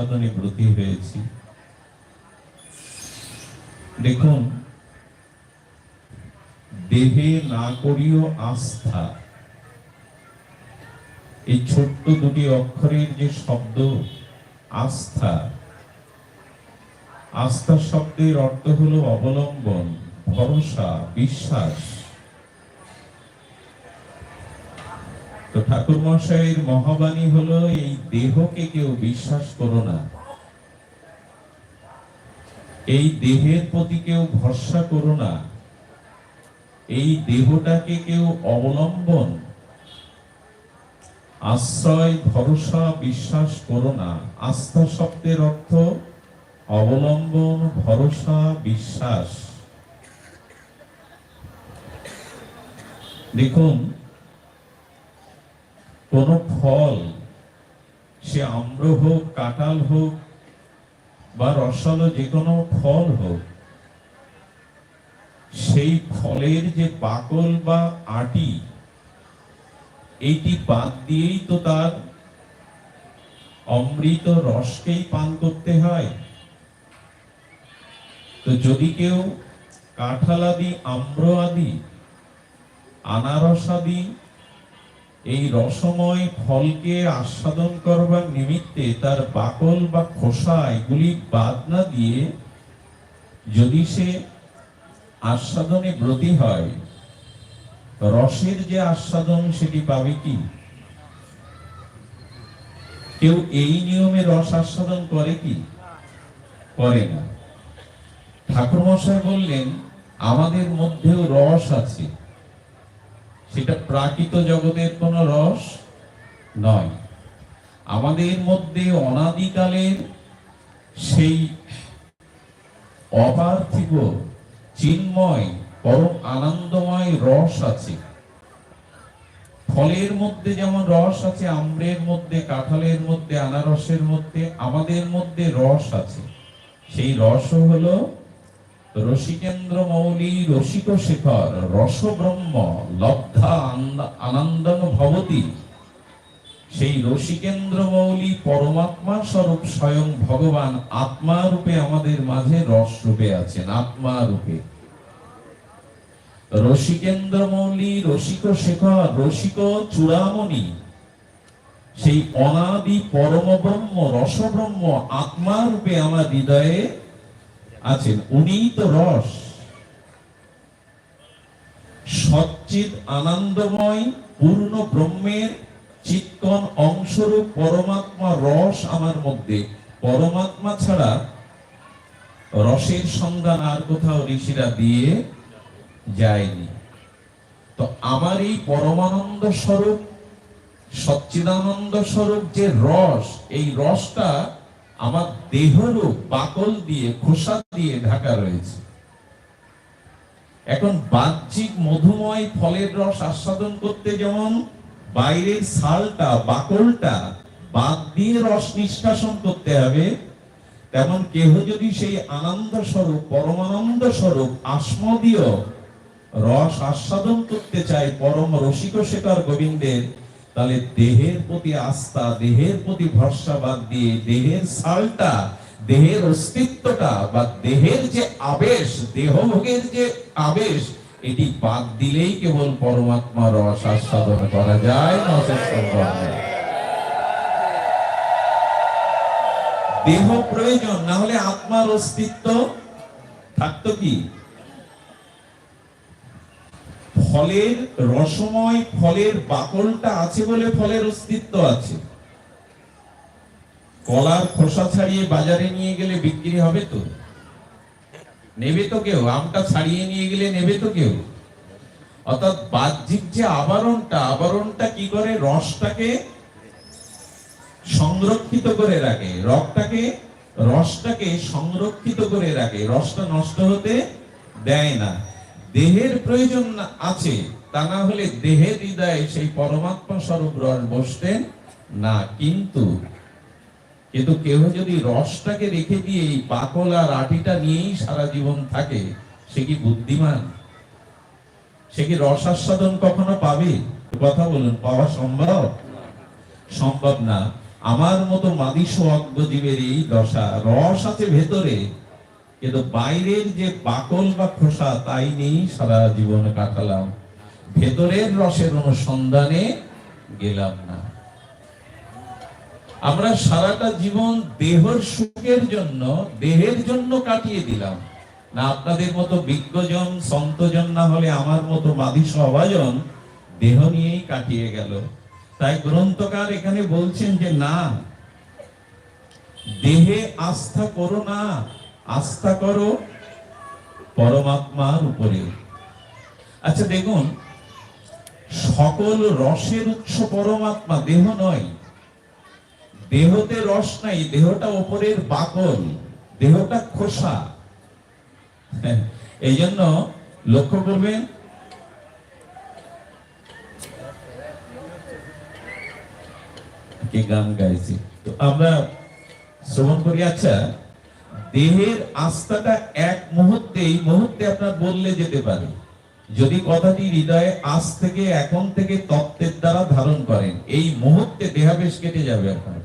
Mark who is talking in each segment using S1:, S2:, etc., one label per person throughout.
S1: সাধনে ব্রতী দেখুন, দেহে না করিও আস্থা। এই ছোট্ট দুটি অক্ষরের যে শব্দ, আস্থা আস্থা শব্দের অর্থ হলো অবলম্বন, ভরসা, বিশ্বাস। তো ঠাকুর মশাইয়ের মহাবাণী হলো, এই দেহকে কেউ বিশ্বাস করো না। এই দেহের প্রতি কেউ ভরসা করো না। এই দেহটাকে কেউ অবলম্বন, আশ্রয়, ভরসা, বিশ্বাস করো না। আস্থা শব্দের অর্থ অবলম্বন, ভরসা, বিশ্বাস। দেখুন কোন ফল, সে আম্র হোক, কাঁঠাল হোক, বা রসালো যে কোনো ফল হোক, সেই ফলের যে বাকল বা আটি, এইটি বাদ দিয়েই তো তার অমৃত রসকেই পান করতে হয়। তো যদি কেউ কাঁঠাল আদি, আম্র আদি, আনারস আদি এই রসময় ফলকে আস্বাদন করবার নিমিত্তে তার বাকল বা খোসা এগুলি বাদ না দিয়ে যদি সে আস্বাদনে ব্রতী হয়, রসের যে আস্বাদন সেটি পাবে কি? কেউ এই নিয়মে রস আস্বাদন করে কি? করে না। ঠাকুর মশাই বললেন, আমাদের মধ্যেও রস আছে। সেটা প্রাকৃত জগতের কোন রস নয়। আমাদের মধ্যে অনাদিকালের সেই অপার্থিব, চিন্ময়, পরম আনন্দময় রস আছে। ফলের মধ্যে যেমন রস আছে, আম্রের মধ্যে, কাঁঠালের মধ্যে, আনারসের মধ্যে, আমাদের মধ্যে রস আছে। সেই রস হলো রসিকেন্দ্র মৌলি রসিক শেখর রস লব্ধা আনন্দন ভবতী। সেই রসিকেন্দ্র মৌলি পরমাত্মা স্বরূপ স্বয়ং ভগবান আত্মা রূপে আমাদের মাঝে রস রূপে আছেন আত্মা রূপে রসিকেন্দ্র মৌলি রসিক শেখর রসিক চূড়ামণি। সেই অনাদি পরম ব্রহ্ম রস ব্রহ্ম আত্মা রূপে আমার হৃদয়ে আছেন। উনি তো রস। সচ্চিত আনন্দময়, পূর্ণ ব্রহ্মের চিৎকন অংশরূপ পরমাত্মা রস আমার মধ্যে। পরমাত্মা ছাড়া রসের সন্ধান আর কোথাও ঋষিরা দিয়ে যায়নি। তো আমার এই পরমানন্দ স্বরূপ, সচ্চিদানন্দ স্বরূপ যে রস, এই রসটা আমার দেহরূপ বাকল দিয়ে খোসা দিয়ে ঢাকা রয়েছে। এখন বাহ্যিক মধুময় ফলের রস আস্বাদন করতে যেমন বাইরের সালটা, বাকলটা বাদ দিয়ে রস নিষ্কাশন করতে হবে, তেমন কেহ যদি সেই আনন্দ স্বরূপ, পরমানন্দ স্বরূপ আসমদীয় রস আস্বাদন করতে চায় পরম রসিক শেখর গোবিন্দের তাহলে দেহের প্রতি আস্থা, দেহের প্রতি ভরসা বাদ দিয়ে দেহের সালটা, দেহের অস্তিত্বটা বা দেহের যে আবেশ, দেহভোগের যে আবেশ, এটি বাদ দিলেই কেবল পরমাত্মার রস আস্বাদন করা যায়। দেহ প্রয়োজন, না হলে আত্মার অস্তিত্ব থাকতো কি ফলের রসময় ফলের বাকলটা আছে বলে ফলের অস্তিত্ব আছে। কলার খোসা ছাড়িয়ে বাজারে নিয়ে গেলে বিক্রি হবে তো? নেবে তো কেউ, আমটা ছাড়িয়ে নিয়ে গেলে নেবে তো কেউ। অর্থাৎ বাহ্যিক যে আবরণটা আবরণটা কি করে? রসটাকে সংরক্ষিত করে রাখে। রকটাকে রসটাকে সংরক্ষিত করে রাখে। রসটা নষ্ট হতে দেয় না। দেহের প্রয়োজন আছে, তা না হলে দেহের হৃদয়ে সেই পরমাত্মা স্বরূপ রস বসতেন না, কিন্তু কিন্তু কেউ যদি রসটাকে রেখে দিয়ে এই বাকল আর আটিটা নিয়েই সারা জীবন থাকে, সে কি বুদ্ধিমান? সে কি রস আস্বাদন কখনো পাবে? কথা বলুন, পাওয়া সম্ভব? সম্ভব না। আমার মতো মাদিস অজ্ঞজীবের এই দশা। রস আছে ভেতরে কিন্তু বাইরের যে বাকল বা খোসা, তাই নেই সারা জীবন কাটালাম। ভেতরের রসের অনুসন্ধানে গেলাম না। আমরা সারাটা জীবন দেহের সুখের জন্য, দেহের জন্য কাটিয়ে দিলাম। না আপনাদের মতো বিজ্ঞজন, সন্তজন, না হলে আমার মতো মাদি সভাজন দেহ নিয়েই কাটিয়ে গেল। তাই গ্রন্থকার এখানে বলছেন যে, না, দেহে আস্থা করো না। আস্থা করো, পরমাত্মার উপরে আচ্ছা দেখুন, সকল রসের উৎস পরমাত্মা, দেহ নয়। দেহতে রস নাই, দেহটা ওপরের বাকল, দেহটা খোসা। এই জন্য লক্ষ্য করবেন গান গাইছি? তো আমরা শ্রবণ করি আচ্ছা দেহের আস্থাটা এক মুহূর্তে, এই মুহূর্তে আপনার বললে যেতে পারে। যদি কথাটি হৃদয়ে আজ থেকে, এখন থেকে তত্ত্বের দ্বারা ধারণ করেন, এই মুহূর্তে দেহাবেশ কেটে যাবে আপনার।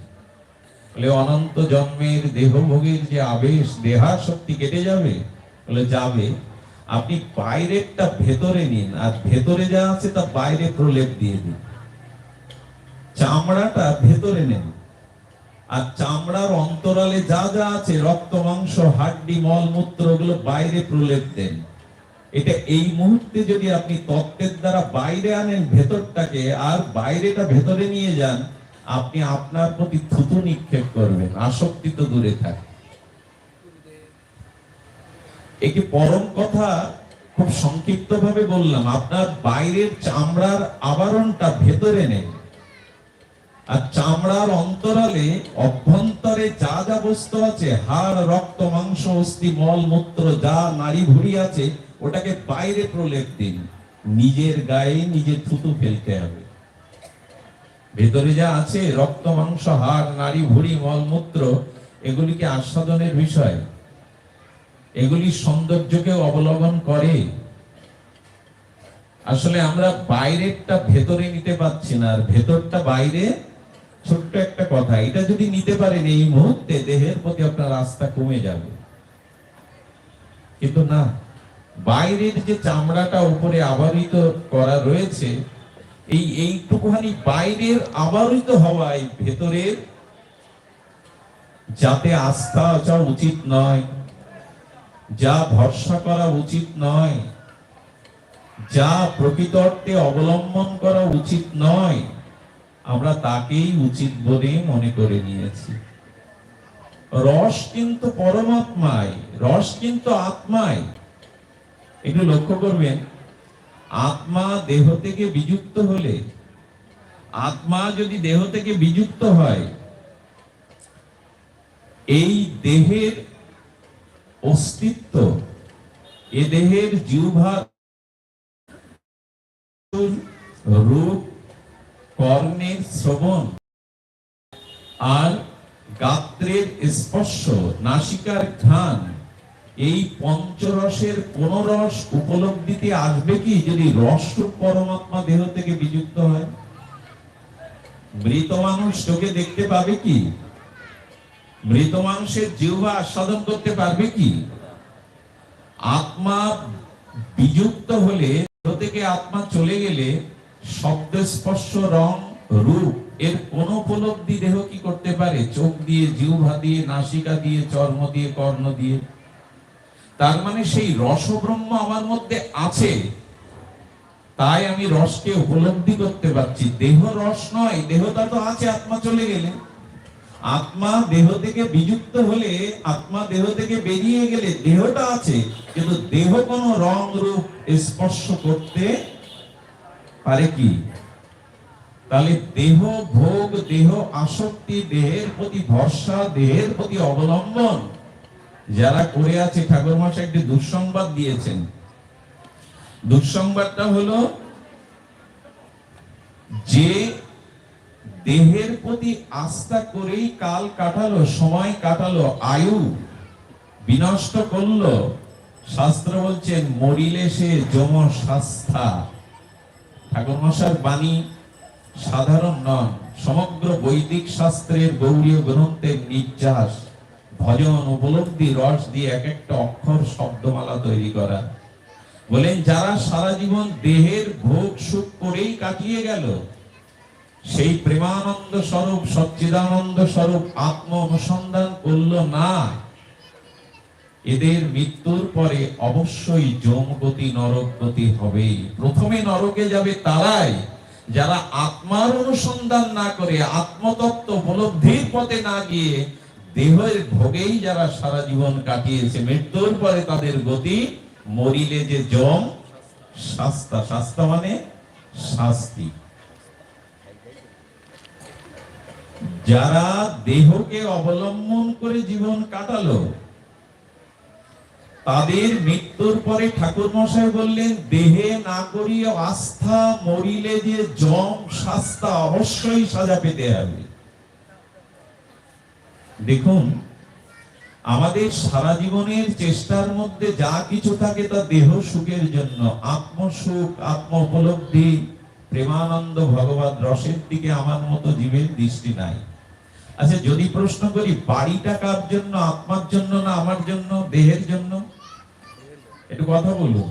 S1: বলে অনন্ত জন্মের দেহভোগের যে আবেশ, দেহার শক্তি কেটে যাবে? বলে যাবে। আপনি বাইরেরটা ভেতরে নিন, আর ভেতরে যা আছে তা বাইরে প্রলেপ দিয়ে দিন। চামড়াটা ভেতরে নেন। আর চামড়ার অন্তরালে যা যা আছে, রক্ত, মাংস, হাড্ডি মলমূত্র ওগুলো বাইরে প্রলেপ দেন। এটা এই মুহূর্তে যদি আপনি তত্ত্বের দ্বারা বাইরে আনেন ভেতরটাকে, আর বাইরেটা ভেতরে নিয়ে যান, আপনি আপনার প্রতি থুতু নিক্ষেপ করবেন, আসক্তি তো দূরে থাকে। একটি পরম কথা খুব সংক্ষিপ্ত ভাবে বললাম, আপনার বাইরের চামড়ার আবরণটা ভেতরে নেন। আর চামড়ার অন্তরালে অভ্যন্তরে যা যা বস্তু আছে, হাড়, রক্ত, মাংস, অস্থি, মল, মূত্র, যা নারী ভুড়ি আছে, ওটাকে বাইরে প্রলেপ দিন। নিজের গায়ে নিজে থুতু ফেলতে হবে। ভেতরে যা আছে, রক্ত, মাংস, হাড় নারী ভুড়ি মলমূত্র এগুলিকে আস্বাদনের বিষয়। এগুলি সৌন্দর্যকে অবলম্বন করে। আসলে আমরা বাইরেরটা ভেতরে নিতে পারছি না, আর ভেতরটা বাইরে ছোট্ট একটা কথা, এটা যদি নিতে পারেন এই মুহূর্তে, দেহের প্রতি আপনার আস্থা কমে যাবে। কিন্তু না, বাইরের যে চামড়াটা উপরে আবরিত করা রয়েছে, এই এইটুকুখানি বাইরের আবরিত হওয়ায় ভেতরের, যাতে আস্থা আচা উচিত নয়, যা ভরসা করা উচিত নয়, যা প্রকৃত অর্থে অবলম্বন করা উচিত নয় আমরা তাকেই উচিত বলে মনে করে নিয়েছি। রস কিন্তু পরমাত্মায়, রস কিন্তু আত্মায়। একটু লক্ষ্য করবেন, আত্মা দেহ থেকে বিযুক্ত হলে, আত্মা যদি দেহ থেকে বিযুক্ত হয়, এই দেহের অস্তিত্ব, এ দেহের জিহ্বার রূপ কর্ণের শ্রবণ। আর গাত্রের স্পর্শ, নাসিকার ঘ্রাণ, এই পঞ্চরসের কোন রস উপলব্ধিতে আসবে কি যদি রস পরমাত্মা দেহ থেকে বিযুক্ত হয়? মৃত মানুষ চোখে দেখতে পাবে কি? মৃত মানুষের জিহ্বা আস্বাদন করতে পারবে কি? আত্মা বিযুক্ত হলে, দেহ থেকে আত্মা চলে গেলে শব্দ স্পর্শ, রং, রূপ, এর কোন উপলব্ধি দেহ কি করতে পারে? চোখ দিয়ে জিহ্বা দিয়ে, নাসিকা দিয়ে, চর্ম দিয়ে, কর্ণ দিয়ে। তার মানে সেই রসব্রহ্ম আমার মধ্যে আছে। তাই আমি রসকে উপলব্ধি করতে পারছি। দেহ রস নয় দেহটা তো আছে, আত্মা চলে গেলে। আত্মা দেহ থেকে বিযুক্ত হলে, আত্মা দেহ থেকে বেরিয়ে গেলে দেহটা আছে। কিন্তু দেহ কোনো রং, রূপ স্পর্শ করতে পারে কি? তাহলে দেহ ভোগ, দেহ আসক্তি, দেহের প্রতি ভরসা, দেহের প্রতি অবলম্বন যারা করে আছে, ঠাকুর মশাই একটি দুঃসংবাদ দিয়েছেন। দুঃসংবাদটা হলো যে দেহের প্রতি আস্থা করেই কাল কাটালো, সময় কাটালো, আয়ু বিনষ্ট করল। শাস্ত্র বলছেন, মরিলে সে যম শাস্তা। ঠাকুর মশার বাণী সাধারণ নয়, সমগ্র বৈদিক শাস্ত্রের গৌরীয় গ্রন্থের নির্যাস, ভজন, উপলব্ধি, রস দিয়ে এক একটা অক্ষর শব্দমালা তৈরি করা। বলেন, যারা সারা জীবন দেহের ভোগ সুখ করেই কাটিয়ে গেল, সেই প্রেমানন্দ স্বরূপ, সচ্চিদানন্দ স্বরূপ আত্ম অনুসন্ধান করল না। এদের মৃত্যুর পরে অবশ্যই যমগতি নরকগতি হবে প্রথমে নরকে যাবে তারাই। যারা আত্মার অনুসন্ধান না করে, আত্মতত্ত্ব উপলব্ধির পথে না গিয়ে দেহের ভোগেই যারা সারা জীবন কাটিয়েছে, মৃত্যুর পরে তাদের গতি মরিলে যে জম, শাস্তা। শাস্তা মানে শাস্তি। যারা দেহকে অবলম্বন করে জীবন কাটালো তাদের মৃত্যুর পরে ঠাকুর মশাই বললেন, দেহে না করিয়ে আস্থা মরিলে যে জম শাস্তা অবশ্যই সাজা পেতে হবে। দেখুন, আমাদের সারা জীবনের চেষ্টার মধ্যে যা কিছু থাকে তা দেহ সুখের জন্য, আত্মসুখ আত্ম উপলব্ধি প্রেমানন্দ ভগবান রসের দিকে আমার মতো জীবের দৃষ্টি নাই। আচ্ছা যদি প্রশ্ন করি, বাড়িটা কার জন্য আত্মার জন্য না আমার জন্য, দেহের জন্য? একটু কথা বলুন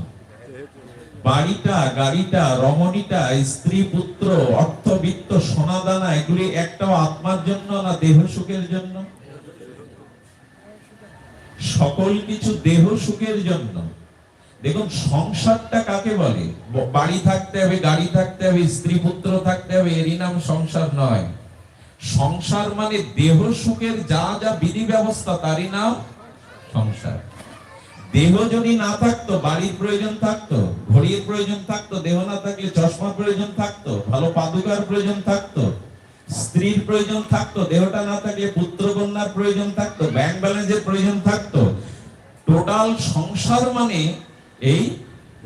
S1: বাড়িটা, গাড়িটা, রমণীটা, স্ত্রী, পুত্র, অর্থবিত্ত, সোনাদানা, এগুলি একটাও আত্মার জন্য না দেহ সুখের জন্য? সকল কিছু দেহ সুখের জন্য। দেখুন, সংসারটা কাকে বলে? বাড়ি থাকতে হবে, গাড়ি থাকতে হবে, স্ত্রী, পুত্র থাকতে হবে, এরই নাম সংসার নয়। সংসার মানে দেহ সুখের যা যা বিধি ব্যবস্থা তারই নাম সংসার। দেহ যদি না থাকতো, বাড়ির প্রয়োজন থাকতো, ঘড়ির প্রয়োজন থাকতো, দেহ না থাকলে চশমা প্রয়োজন থাকতো, ভালো পাদুকার প্রয়োজন থাকতো, স্ত্রীর প্রয়োজন থাকতো, দেহটা না থাকলে পুত্র কন্যার প্রয়োজন থাকতো ব্যাংক ব্যালেন্সের প্রয়োজন থাকতো। টোটাল সংসার মানে এই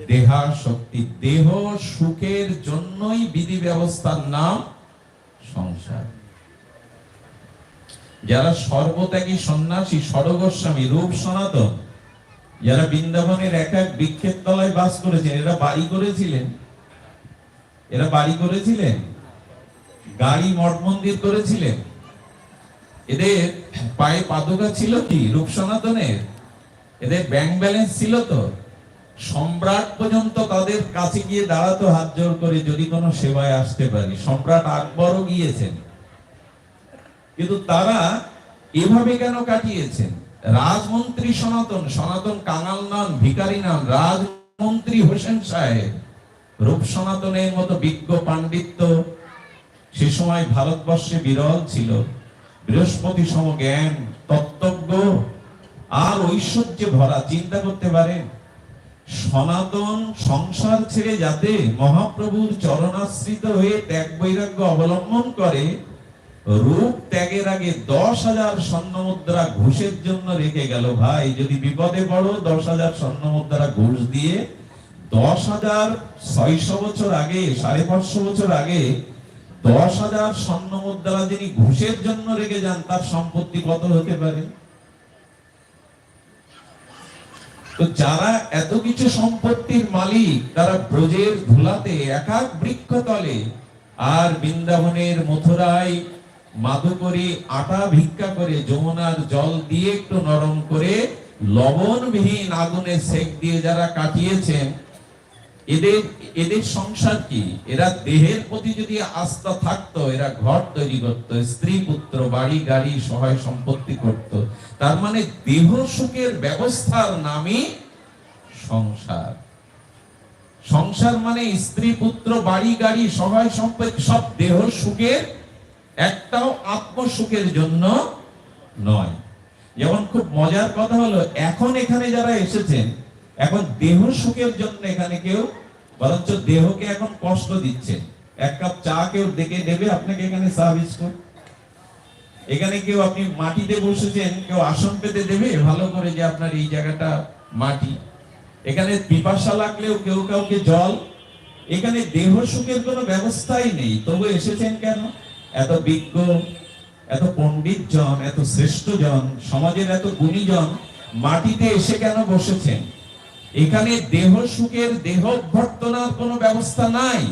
S1: দেহা শক্তি দেহ সুখের জন্যই বিধি ব্যবস্থার নাম সংসার। যারা সর্বত্যাগী সন্ন্যাসী সরগোস্বামী রূপ সনাতন, যারা বৃন্দাবনের এক এক বৃক্ষের তলায় বাস করেছেন, এরা বাড়ি করেছিলেন? এরা বাড়ি করেছিলেন? গাড়ি মঠ মন্দির করেছিলেন? এদের পায়ে পাদুকা ছিল কি? রূপ সনাতনের? এদের ব্যাংক ব্যালেন্স ছিল তো? সম্রাট পর্যন্ত তাদের কাছে গিয়ে দাঁড়াতো হাত জোর করে, যদি কোনো সেবায় আসতে পারি। সম্রাট আকবরও গিয়েছেন। কিন্তু তারা এভাবে কেন কাটিয়েছেন? রাজমন্ত্রী সনাতন সনাতন কাঙাল নন ভিকারি নন রাজমন্ত্রী হোসেন সাহেব, রূপ সনাতনের মতো বিজ্ঞ পাণ্ডিত্য, সে সময় ভারতবর্ষে বিরল ছিল। বৃহস্পতি সম জ্ঞান, তত্ত্বজ্ঞ, আর ঐশ্বর্যে ভরা, চিন্তা করতে পারেন। সনাতন সংসার ছেড়ে যাতে মহাপ্রভুর চরণাশ্রিত হয়ে ত্যাগ বৈরাগ্য অবলম্বন করে রূপ ত্যাগের আগে দশ হাজার স্বর্ণ মুদ্রা ঘুষের জন্য রেখে গেল ভাই। যদি বিপদে পড়ো, দশ হাজার স্বর্ণ মুদ্রা ঘুষ দিয়ে দশ হাজার ছয়শো বছর আগে, সাড়ে পাঁচশো বছর আগে দশ হাজার স্বর্ণ মুদ্রা যিনি ঘুষের জন্য রেখে যান, তার সম্পত্তি কত হতে পারে? তো যারা এত কিছু সম্পত্তির মালিক, তারা ব্রজের ধুলাতে একাক বৃক্ষ তলে আর বৃন্দাবনের মথুরায় মাদু করে আটা ভিক্ষা করে যমুনার জল দিয়ে একটু নরম করে লবণবিহীন আগুনে সেক দিয়ে যারা কাটিয়েছেন, এদের এদের সংসার কি? এরা দেহের প্রতি যদি আস্থা থাকতো, এরা ঘর তৈরি করত, স্ত্রী পুত্র, বাড়ি, গাড়ি, সহায় সম্পত্তি করত। তার মানে দেহ সুখের ব্যবস্থার নামই সংসার। সংসার মানে স্ত্রী পুত্র, বাড়ি, গাড়ি, সহায় সম্পত্তি, সব দেহ সুখের একটাও আত্ম সুখের জন্য নয়। যেমন খুব মজার কথা হলো, এখন এখানে যারা এসেছেন, এখন দেহ সুখের জন্য এখানে কেউ, বরঞ্চ দেহকে এখন কষ্ট দিচ্ছেন এক কাপ চা কেউ দেখে দেবে, আপনাকে এখানে চা বিস্কুট এখানে কেউ আপনি মাটিতে বসেছেন, কেউ আসন পেতে দেবে, ভালো করে যে আপনার এই জায়গাটা মাটি। এখানে পিপাসা লাগলেও কেউ কাউকে জল। এখানে দেহ সুখের কোনো ব্যবস্থাই নেই। তবু এসেছেন কেন? এত বিজ্ঞ, এত পণ্ডিত জন, এত শ্রেষ্ঠ জন, সমাজের এত গুণীজন মাটিতে এসে কেন বসেছেন? এখানে দেহ সুখের দেহ অভ্যর্থনার কোনো ব্যবস্থা নাই।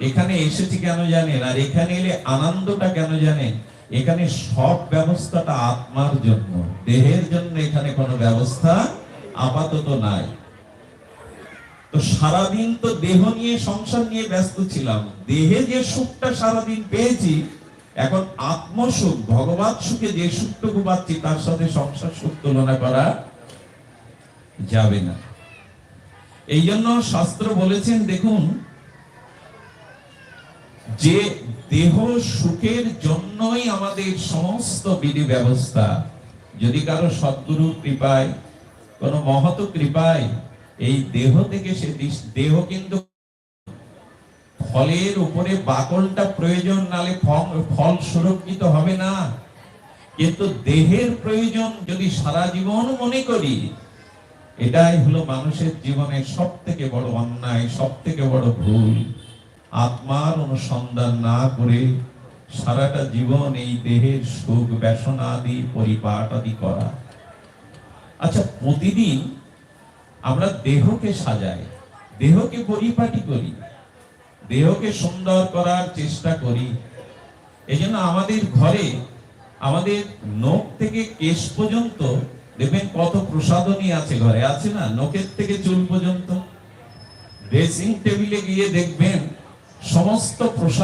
S1: এখানে এসেছি কেন জানেন? আর এখানে এলে আনন্দটা কেন জানেন? এখানে সব ব্যবস্থাটা আত্মার জন্য। দেহের জন্য এখানে কোনো ব্যবস্থা আপাতত নাই। তো সারাদিন তো দেহ নিয়ে, সংসার নিয়ে ব্যস্ত ছিলাম। দেহে যে সুখটা সারাদিন পেয়েছি, এখন আত্মসুখ, ভগবান সুখে যে সুখটুকু পাচ্ছি, তার সাথে সংসার সুখ তুলনা করা যাবে না। এই জন্য শাস্ত্র বলেছেন, দেখুন, যে দেহ সুখের জন্যই আমাদের সমস্ত বিধি ব্যবস্থা যদি কারও সদ্গুরু কৃপায়, কোন মহত কৃপায় এই দেহ থেকে সে দেহ কিন্তু ফলের উপরে বাকলটা প্রয়োজন, নালে ফল সুরক্ষিত হবে না। কিন্তু দেহের প্রয়োজন যদি সারা জীবন মনে করি, এটাই হলো মানুষের জীবনের সব থেকে বড় অন্যায় সব থেকে বড় ভুল। আত্মার অনুসন্ধান না করে সারাটা জীবন এই দেহের সুখ ব্যসনা আদি পরিপাট আদি করা। আচ্ছা প্রতিদিন আমরা দেহকে সাজাই, দেহকে পরিপাটি করি, দেহকে সুন্দর করার চেষ্টা করি। এই জন্য আমাদের ঘরে, আমাদের নখ থেকে কেশ পর্যন্ত, দেখবেন কত প্রসাধনী আছে ঘরে। আছে না? নখের থেকে চুল পর্যন্ত। ড্রেসিং টেবিলে গিয়ে দেখবেন সমস্ত প্রসাদ